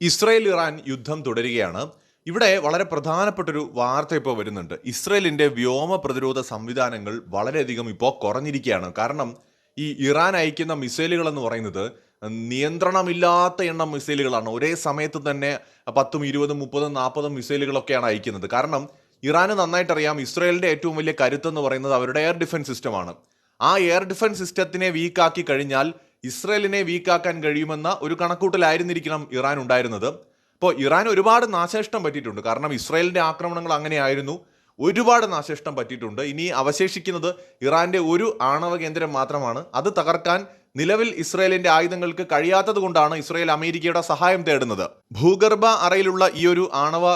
Israel Iran യുദ്ധം തുടരുകയാണ്. ഇവിടെ വളരെ പ്രധാനപ്പെട്ടൊരു വാർത്ത ഇപ്പോൾ വരുന്നുണ്ട്. ഇസ്രയേലിന്റെ വ്യോമ പ്രതിരോധ സംവിധാനങ്ങൾ വളരെയധികം ഇപ്പോൾ കുറഞ്ഞിരിക്കുകയാണ്. കാരണം ഈ ഇറാൻ അയക്കുന്ന മിസൈലുകൾ എന്ന് പറയുന്നത് നിയന്ത്രണമില്ലാത്ത എണ്ണം മിസൈലുകളാണ്. ഒരേ സമയത്ത് തന്നെ പത്തും ഇരുപതും മുപ്പതും നാൽപ്പതും മിസൈലുകളൊക്കെയാണ് അയക്കുന്നത്. കാരണം ഇറാന് നന്നായിട്ടറിയാം ഇസ്രയേലിന്റെ ഏറ്റവും വലിയ കരുത്തെന്ന് പറയുന്നത് അവരുടെ എയർ ഡിഫൻസ് സിസ്റ്റമാണ്. ആ എയർ ഡിഫൻസ് സിസ്റ്റത്തിനെ വീക്കാക്കി കഴിഞ്ഞാൽ ഇസ്രയേലിനെ വീക്കാക്കാൻ കഴിയുമെന്ന ഒരു കണക്കൂട്ടലായിരുന്നിരിക്കണം ഇറാൻ ഉണ്ടായിരുന്നത്. അപ്പോൾ ഇറാൻ ഒരുപാട് നാശനഷ്ടം പറ്റിയിട്ടുണ്ട്. കാരണം ഇസ്രയേലിന്റെ ആക്രമണങ്ങൾ അങ്ങനെയായിരുന്നു. ഒരുപാട് നാശനഷ്ടം പറ്റിയിട്ടുണ്ട്. ഇനി അവശേഷിക്കുന്നത് ഇറാന്റെ ഒരു ആണവ കേന്ദ്രം മാത്രമാണ്. അത് തകർക്കാൻ നിലവിൽ ഇസ്രയേലിന്റെ ആയുധങ്ങൾക്ക് കഴിയാത്തത് കൊണ്ടാണ് ഇസ്രയേൽ അമേരിക്കയുടെ സഹായം തേടുന്നത്. ഭൂഗർഭ അറയിലുള്ള ഈ ഒരു ആണവ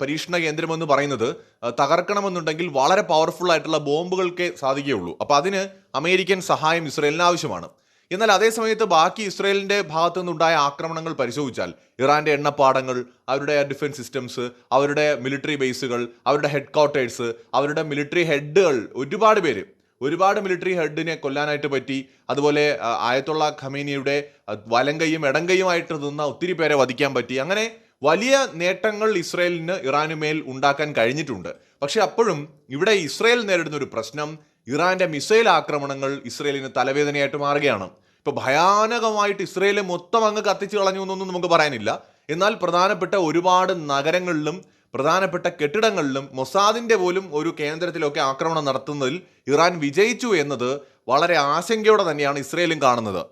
പരീക്ഷണ കേന്ദ്രം എന്ന് പറയുന്നത് തകർക്കണമെന്നുണ്ടെങ്കിൽ വളരെ പവർഫുൾ ആയിട്ടുള്ള ബോംബുകൾക്കേ സാധിക്കുകയുള്ളൂ. അപ്പോൾ അതിന് അമേരിക്കൻ സഹായം ഇസ്രയേലിന് ആവശ്യമാണ്. എന്നാൽ അതേസമയത്ത് ബാക്കി ഇസ്രയേലിന്റെ ഭാഗത്തു നിന്നുണ്ടായ ആക്രമണങ്ങൾ പരിശോധിച്ചാൽ ഇറാന്റെ എണ്ണപ്പാടങ്ങൾ അവരുടെ ഡിഫൻസ് സിസ്റ്റംസ് അവരുടെ മിലിറ്ററി ബേസുകൾ അവരുടെ ഹെഡ് ക്വാർട്ടേഴ്സ് അവരുടെ മിലിറ്ററി ഹെഡുകൾ ഒരുപാട് പേര് ഒരുപാട് മിലിറ്ററി ഹെഡിനെ കൊല്ലാനായിട്ട് പറ്റി. അതുപോലെ ആയത്തുള്ള ഖമീനിയുടെ വലങ്കയും ഇടങ്കയുമായിട്ട് നിന്ന ഒത്തിരി പേരെ വധിക്കാൻ പറ്റി. അങ്ങനെ വലിയ നേട്ടങ്ങൾ ഇസ്രയേലിന് ഇറാനുമേൽ ഉണ്ടാക്കാൻ കഴിഞ്ഞിട്ടുണ്ട്. പക്ഷെ അപ്പോഴും ഇവിടെ ഇസ്രയേൽ നേരിടുന്ന ഒരു പ്രശ്നം ഇറാന്റെ മിസൈൽ ആക്രമണങ്ങൾ ഇസ്രയേലിന് തലവേദനയായിട്ട് മാറുകയാണ്. ഇപ്പൊ ഭയാനകമായിട്ട് ഇസ്രയേൽ മൊത്തം അങ്ങ് കത്തിച്ചു കളഞ്ഞു എന്നൊന്നും നമുക്ക് പറയാനില്ല. എന്നാൽ പ്രധാനപ്പെട്ട ഒരുപാട് നഗരങ്ങളിലും പ്രധാനപ്പെട്ട കെട്ടിടങ്ങളിലും മൊസാദിന്റെ പോലും ഒരു കേന്ദ്രത്തിലൊക്കെ ആക്രമണം നടത്തുന്നതിൽ ഇറാൻ വിജയിച്ചു എന്നത് വളരെ ആശങ്കയോടെ തന്നെയാണ് ഇസ്രയേലും കാണുന്നത്.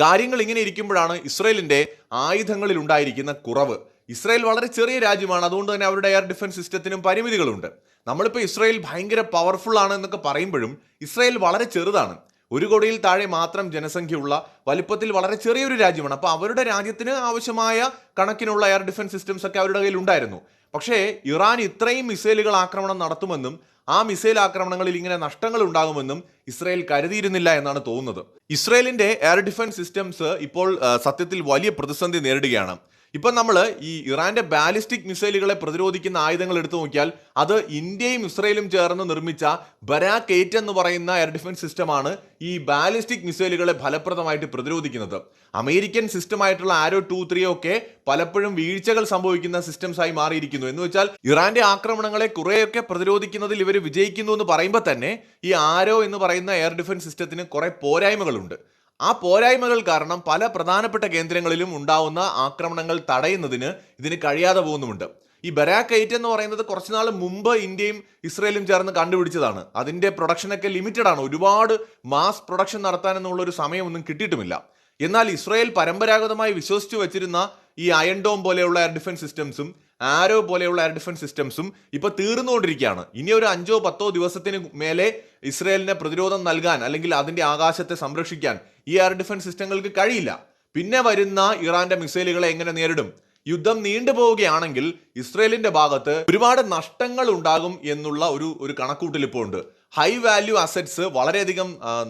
കാര്യങ്ങൾ ഇങ്ങനെ ഇരിക്കുമ്പോഴാണ് ഇസ്രയേലിന്റെ ആയുധങ്ങളിൽ ഉണ്ടായിരിക്കുന്ന കുറവ്. ഇസ്രയേൽ വളരെ ചെറിയ രാജ്യമാണ്. അതുകൊണ്ട് തന്നെ അവരുടെ എയർ ഡിഫൻസ് സിസ്റ്റത്തിനും പരിമിതികളുണ്ട്. നമ്മളിപ്പോൾ ഇസ്രായേൽ ഭയങ്കര പവർഫുൾ ആണ് എന്നൊക്കെ പറയുമ്പോഴും ഇസ്രായേൽ വളരെ ചെറുതാണ്. ഒരു കോടിയിൽ താഴെ മാത്രം ജനസംഖ്യയുള്ള വലിപ്പത്തിൽ വളരെ ചെറിയൊരു രാജ്യമാണ്. അപ്പോൾ അവരുടെ രാജ്യത്തിന് ആവശ്യമായ കണക്കിനുള്ള എയർ ഡിഫൻസ് സിസ്റ്റംസ് ഒക്കെ അവരുടെ കയ്യിൽ ഉണ്ടായിരുന്നു. പക്ഷേ ഇറാൻ ഇത്രയും മിസൈലുകൾ ആക്രമണം നടത്തുമെന്നും ആ മിസൈൽ ആക്രമണങ്ങളിൽ ഇങ്ങനെ നഷ്ടങ്ങൾ ഉണ്ടാകുമെന്നും ഇസ്രായേൽ കരുതിയിരുന്നില്ല എന്നാണ് തോന്നുന്നത്. ഇസ്രായേലിന്റെ എയർ ഡിഫൻസ് സിസ്റ്റംസ് ഇപ്പോൾ സത്യത്തിൽ വലിയ പ്രതിസന്ധി നേരിടുകയാണ്. ഇപ്പം നമ്മൾ ഈ ഇറാന്റെ ബാലിസ്റ്റിക് മിസൈലുകളെ പ്രതിരോധിക്കുന്ന ആയുധങ്ങൾ എടുത്തു നോക്കിയാൽ അത് ഇന്ത്യയും ഇസ്രയേലും ചേർന്ന് നിർമ്മിച്ച ബരാക്ക് എയ്റ്റ് എന്ന് പറയുന്ന എയർ ഡിഫൻസ് സിസ്റ്റമാണ് ഈ ബാലിസ്റ്റിക് മിസൈലുകളെ ഫലപ്രദമായിട്ട് പ്രതിരോധിക്കുന്നത്. അമേരിക്കൻ സിസ്റ്റമായിട്ടുള്ള ആരോ ടു ത്രീ ഒക്കെ പലപ്പോഴും വീഴ്ചകൾ സംഭവിക്കുന്ന സിസ്റ്റംസായി മാറിയിരിക്കുന്നു. എന്ന് വെച്ചാൽ ഇറാന്റെ ആക്രമണങ്ങളെ കുറേയൊക്കെ പ്രതിരോധിക്കുന്നതിൽ ഇവർ വിജയിക്കുന്നു എന്ന് പറയുമ്പോൾ തന്നെ ഈ ആരോ എന്ന് പറയുന്ന എയർ ഡിഫൻസ് സിസ്റ്റത്തിന് കുറെ പോരായ്മകളുണ്ട്. ആ പോരായ്മകൾ കാരണം പല പ്രധാനപ്പെട്ട കേന്ദ്രങ്ങളിലും ഉണ്ടാവുന്ന ആക്രമണങ്ങൾ തടയുന്നതിന് ഇതിന് കഴിയാതെ പോകുന്നുമുണ്ട്. ഈ ബരാക്ക് എയ്റ്റ് എന്ന് പറയുന്നത് കുറച്ച് നാൾ മുമ്പ് ഇന്ത്യയും ഇസ്രയേലും ചേർന്ന് കണ്ടുപിടിച്ചതാണ്. അതിന്റെ പ്രൊഡക്ഷനൊക്കെ ലിമിറ്റഡ് ആണ്. ഒരുപാട് മാസ് പ്രൊഡക്ഷൻ നടത്താനെന്നുള്ള ഒരു സമയമൊന്നും കിട്ടിയിട്ടുമില്ല. എന്നാൽ ഇസ്രായേൽ പരമ്പരാഗതമായി വിശ്വസിച്ചു വെച്ചിരുന്ന ഈ അയൺ ഡോം പോലെയുള്ള എയർ ഡിഫൻസ് സിസ്റ്റംസും ആരോ പോലെയുള്ള എയർ ഡിഫൻസ് സിസ്റ്റംസും ഇപ്പൊ തീർന്നുകൊണ്ടിരിക്കുകയാണ്. ഇനി ഒരു അഞ്ചോ പത്തോ ദിവസത്തിന് മേലെ ഇസ്രയേലിന് പ്രതിരോധം നൽകാൻ അല്ലെങ്കിൽ അതിന്റെ ആകാശത്തെ സംരക്ഷിക്കാൻ ഈ എയർ ഡിഫൻസ് സിസ്റ്റങ്ങൾക്ക് കഴിയില്ല. പിന്നെ വരുന്ന ഇറാന്റെ മിസൈലുകളെ എങ്ങനെ നേരിടും? യുദ്ധം നീണ്ടുപോവുകയാണെങ്കിൽ ഇസ്രയേലിന്റെ ഭാഗത്ത് ഒരുപാട് നഷ്ടങ്ങൾ ഉണ്ടാകും എന്നുള്ള ഒരു ഒരു കണക്കൂട്ടൽ ഇപ്പോൾ ഉണ്ട്. ഹൈ വാല്യൂ അസറ്റ്സ് വളരെയധികം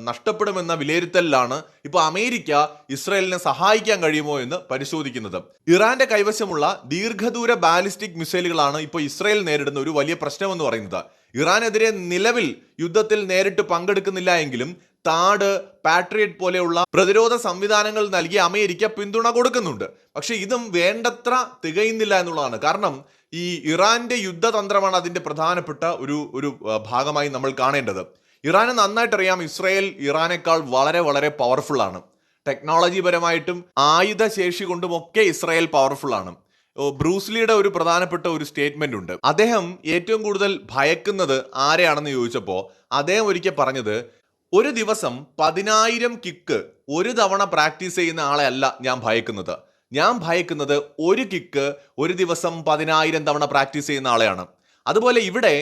നഷ്ടപ്പെടുമെന്ന വിലയിരുത്തലിലാണ് ഇപ്പോൾ അമേരിക്ക ഇസ്രയേലിനെ സഹായിക്കാൻ കഴിയുമോ എന്ന് പരിശോധിക്കുന്നത്. ഇറാന്റെ കൈവശമുള്ള ദീർഘദൂര ബാലിസ്റ്റിക് മിസൈലുകളാണ് ഇപ്പോൾ ഇസ്രയേൽ നേരിടുന്ന ഒരു വലിയ പ്രശ്നമെന്ന് പറയുന്നത്. ഇറാനെതിരെ നിലവിൽ യുദ്ധത്തിൽ നേരിട്ട് പങ്കെടുക്കുന്നില്ല എങ്കിലും താഡ് പാട്രിയറ്റ് പോലെയുള്ള പ്രതിരോധ സംവിധാനങ്ങൾ നൽകി അമേരിക്ക പിന്തുണ കൊടുക്കുന്നുണ്ട്. പക്ഷേ ഇതും വേണ്ടത്ര തികയുന്നില്ല എന്നുള്ളതാണ്. കാരണം ഈ ഇറാന്റെ യുദ്ധതന്ത്രമാണ് അതിന്റെ പ്രധാനപ്പെട്ട ഒരു ഒരു ഭാഗമായി നമ്മൾ കാണേണ്ടത്. ഇറാന് നന്നായിട്ട് അറിയാം ഇസ്രയേൽ ഇറാനേക്കാൾ വളരെ വളരെ പവർഫുൾ ആണ്. ടെക്നോളജി പരമായിട്ടും ആയുധ ശേഷി കൊണ്ടും ഒക്കെ ഇസ്രയേൽ പവർഫുൾ ആണ്. ബ്രൂസ്ലിയുടെ ഒരു പ്രധാനപ്പെട്ട ഒരു സ്റ്റേറ്റ്മെന്റ് ഉണ്ട്. അദ്ദേഹം ഏറ്റവും കൂടുതൽ ഭയക്കുന്നത് ആരെയാണെന്ന് ചോദിച്ചപ്പോൾ അദ്ദേഹം ഒരിക്കൽ പറഞ്ഞത് ഒരു ദിവസം പതിനായിരം കിക്ക് ഒരു തവണ പ്രാക്ടീസ് ചെയ്യുന്ന ആളെ അല്ല ഞാൻ ഭയക്കുന്നത്. ഞാൻ ഭയക്കുന്നത് ഒരു കിക്ക് ഒരു ദിവസം പതിനായിരം തവണ പ്രാക്ടീസ് ചെയ്യുന്ന ആളെയാണ്. അതുപോലെ ഇവിടെ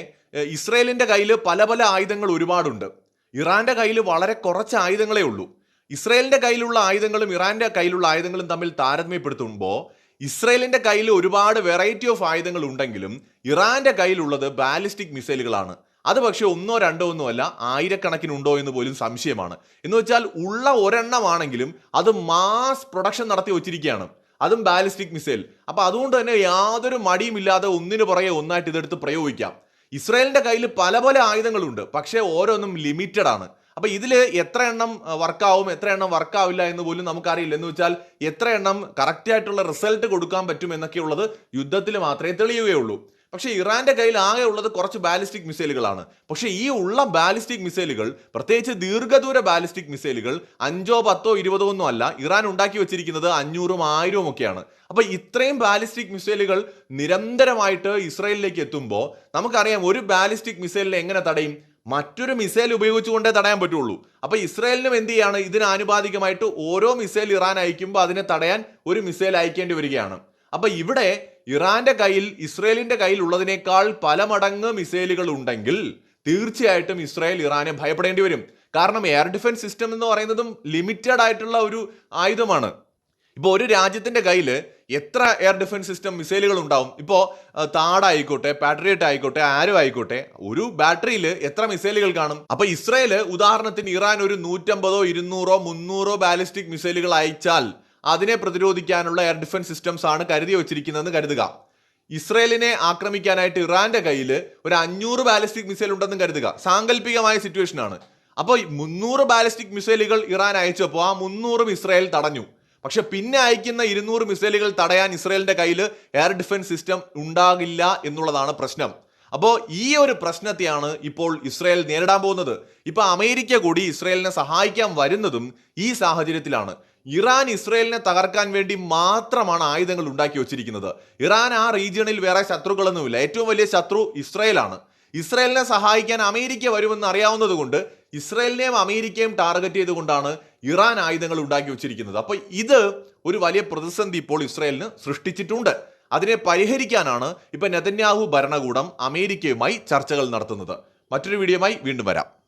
ഇസ്രയേലിന്റെ കയ്യിൽ പല പല ആയുധങ്ങൾ ഒരുപാടുണ്ട്. ഇറാന്റെ കയ്യിൽ വളരെ കുറച്ച് ആയുധങ്ങളേ ഉള്ളൂ. ഇസ്രയേലിന്റെ കയ്യിലുള്ള ആയുധങ്ങളും ഇറാന്റെ കയ്യിലുള്ള ആയുധങ്ങളും തമ്മിൽ താരതമ്യപ്പെടുത്തുമ്പോൾ ഇസ്രയേലിന്റെ കയ്യിൽ ഒരുപാട് വെറൈറ്റി ഓഫ് ആയുധങ്ങൾ ഉണ്ടെങ്കിലും ഇറാന്റെ കയ്യിലുള്ളത് ബാലിസ്റ്റിക് മിസൈലുകളാണ് അത് പക്ഷേ ഒന്നോ രണ്ടോ ഒന്നോ അല്ല ആയിരക്കണക്കിനുണ്ടോ എന്ന് പോലും സംശയമാണ്. എന്ന് വെച്ചാൽ ഉള്ള ഒരെണ്ണമാണെങ്കിലും അത് മാസ് പ്രൊഡക്ഷൻ നടത്തി വച്ചിരിക്കുകയാണ്. അതും ബാലിസ്റ്റിക് മിസൈൽ. അപ്പൊ അതുകൊണ്ട് തന്നെ യാതൊരു മടിയുമില്ലാതെ ഒന്നിനു പുറകെ ഒന്നായിട്ട് ഇതെടുത്ത് പ്രയോഗിക്കാം. ഇസ്രായേലിന്റെ കയ്യിൽ പല പല ആയുധങ്ങളുണ്ട്. പക്ഷേ ഓരോന്നും ലിമിറ്റഡ് ആണ്. അപ്പൊ ഇതിൽ എത്ര എണ്ണം വർക്കാവും എത്ര എണ്ണം വർക്കാവില്ല എന്ന് പോലും നമുക്കറിയില്ല. എന്ന് വെച്ചാൽ എത്ര എണ്ണം കറക്റ്റ് ആയിട്ടുള്ള റിസൾട്ട് കൊടുക്കാൻ പറ്റും എന്നൊക്കെയുള്ളത് യുദ്ധത്തിൽ മാത്രമേ തെളിയുകയുള്ളൂ. പക്ഷേ ഇറാന്റെ കയ്യിൽ ആകെ ഉള്ളത് കുറച്ച് ബാലിസ്റ്റിക് മിസൈലുകളാണ്. പക്ഷേ ഈ ഉള്ള ബാലിസ്റ്റിക് മിസൈലുകൾ പ്രത്യേകിച്ച് ദീർഘദൂര ബാലിസ്റ്റിക് മിസൈലുകൾ അഞ്ചോ പത്തോ ഇരുപതോ ഒന്നും അല്ല ഇറാൻ ഉണ്ടാക്കി വെച്ചിരിക്കുന്നത് അഞ്ഞൂറും ആയിരവും ഒക്കെയാണ്. അപ്പോൾ ഇത്രയും ബാലിസ്റ്റിക് മിസൈലുകൾ നിരന്തരമായിട്ട് ഇസ്രയേലിലേക്ക് എത്തുമ്പോൾ നമുക്കറിയാം ഒരു ബാലിസ്റ്റിക് മിസൈലിനെ എങ്ങനെ തടയും? മറ്റൊരു മിസൈൽ ഉപയോഗിച്ചുകൊണ്ടേ തടയാൻ പറ്റുള്ളൂ. അപ്പൊ ഇസ്രയേലിനും എന്ത് ചെയ്യാണ്? ഇതിന് ആനുപാതികമായിട്ട് ഓരോ മിസൈൽ ഇറാൻ അയക്കുമ്പോൾ അതിനെ തടയാൻ ഒരു മിസൈൽ അയക്കേണ്ടി വരികയാണ്. അപ്പൊ ഇവിടെ ഇറാന്റെ കയ്യിൽ ഇസ്രയേലിന്റെ കയ്യിൽ ഉള്ളതിനേക്കാൾ പല മടങ്ങ് മിസൈലുകൾ ഉണ്ടെങ്കിൽ തീർച്ചയായിട്ടും ഇസ്രായേൽ ഇറാനെ ഭയപ്പെടേണ്ടി വരും. കാരണം എയർ ഡിഫൻസ് സിസ്റ്റം എന്ന് പറയുന്നതും ലിമിറ്റഡ് ആയിട്ടുള്ള ഒരു ആയുധമാണ്. ഇപ്പോൾ ഒരു രാജ്യത്തിന്റെ കയ്യിൽ എത്ര എയർ ഡിഫൻസ് സിസ്റ്റം മിസൈലുകൾ ഉണ്ടാവും? ഇപ്പോൾ താഡ് ആയിക്കോട്ടെ പാട്രിയറ്റ് ആയിക്കോട്ടെ ആരോ ആയിക്കോട്ടെ ഒരു ബാറ്ററിയിൽ എത്ര മിസൈലുകൾ കാണും? അപ്പൊ ഇസ്രയേൽ ഉദാഹരണത്തിന് ഇറാൻ ഒരു നൂറ്റമ്പതോ ഇരുന്നൂറോ മുന്നൂറോ ബാലിസ്റ്റിക് മിസൈലുകൾ അയച്ചാൽ അതിനെ പ്രതിരോധിക്കാനുള്ള എയർ ഡിഫൻസ് സിസ്റ്റംസ് ആണ് കരുതി വച്ചിരിക്കുന്നതെന്ന് കരുതുക. ഇസ്രയേലിനെ ആക്രമിക്കാനായിട്ട് ഇറാന്റെ കയ്യിൽ ഒരു അഞ്ഞൂറ് ബാലിസ്റ്റിക് മിസൈൽ ഉണ്ടെന്നും കരുതുക. സാങ്കല്പികമായ സിറ്റുവേഷൻ ആണ്. അപ്പോൾ മുന്നൂറ് ബാലിസ്റ്റിക് മിസൈലുകൾ ഇറാൻ അയച്ചപ്പോൾ ആ മുന്നൂറും ഇസ്രായേൽ തടഞ്ഞു. പക്ഷെ പിന്നെ അയക്കുന്ന ഇരുന്നൂറ് മിസൈലുകൾ തടയാൻ ഇസ്രയേലിന്റെ കയ്യിൽ എയർ ഡിഫൻസ് സിസ്റ്റം ഉണ്ടാകില്ല എന്നുള്ളതാണ് പ്രശ്നം. അപ്പോൾ ഈ ഒരു പ്രശ്നത്തെയാണ് ഇപ്പോൾ ഇസ്രയേൽ നേരിടാൻ പോകുന്നത്. ഇപ്പോൾ അമേരിക്ക കൂടി ഇസ്രയേലിനെ സഹായിക്കാൻ വരുന്നതും ഈ സാഹചര്യത്തിലാണ്. ഇറാൻ ഇസ്രയേലിനെ തകർക്കാൻ വേണ്ടി മാത്രമാണ് ആയുധങ്ങൾ ഉണ്ടാക്കി വച്ചിരിക്കുന്നത്. ഇറാൻ ആ റീജിയണിൽ വേറെ ശത്രുക്കളൊന്നുമില്ല. ഏറ്റവും വലിയ ശത്രു ഇസ്രയേലാണ്. ഇസ്രയേലിനെ സഹായിക്കാൻ അമേരിക്ക വരുമെന്ന് അറിയാവുന്നത് കൊണ്ട് ഇസ്രയേലിനെയും അമേരിക്കയും ടാർഗറ്റ് ചെയ്തുകൊണ്ടാണ് ഇറാൻ ആയുധങ്ങൾ ഉണ്ടാക്കി വെച്ചിരിക്കുന്നത്. അപ്പോൾ ഇത് ഒരു വലിയ പ്രതിസന്ധി ഇപ്പോൾ ഇസ്രയേലിന് സൃഷ്ടിച്ചിട്ടുണ്ട്. അതിനെ പരിഹരിക്കാനാണ് ഇപ്പൊ നെതന്യാഹു ഭരണകൂടം അമേരിക്കയുമായി ചർച്ചകൾ നടത്തുന്നത്. മറ്റൊരു വീഡിയോയുമായി വീണ്ടും വരാം.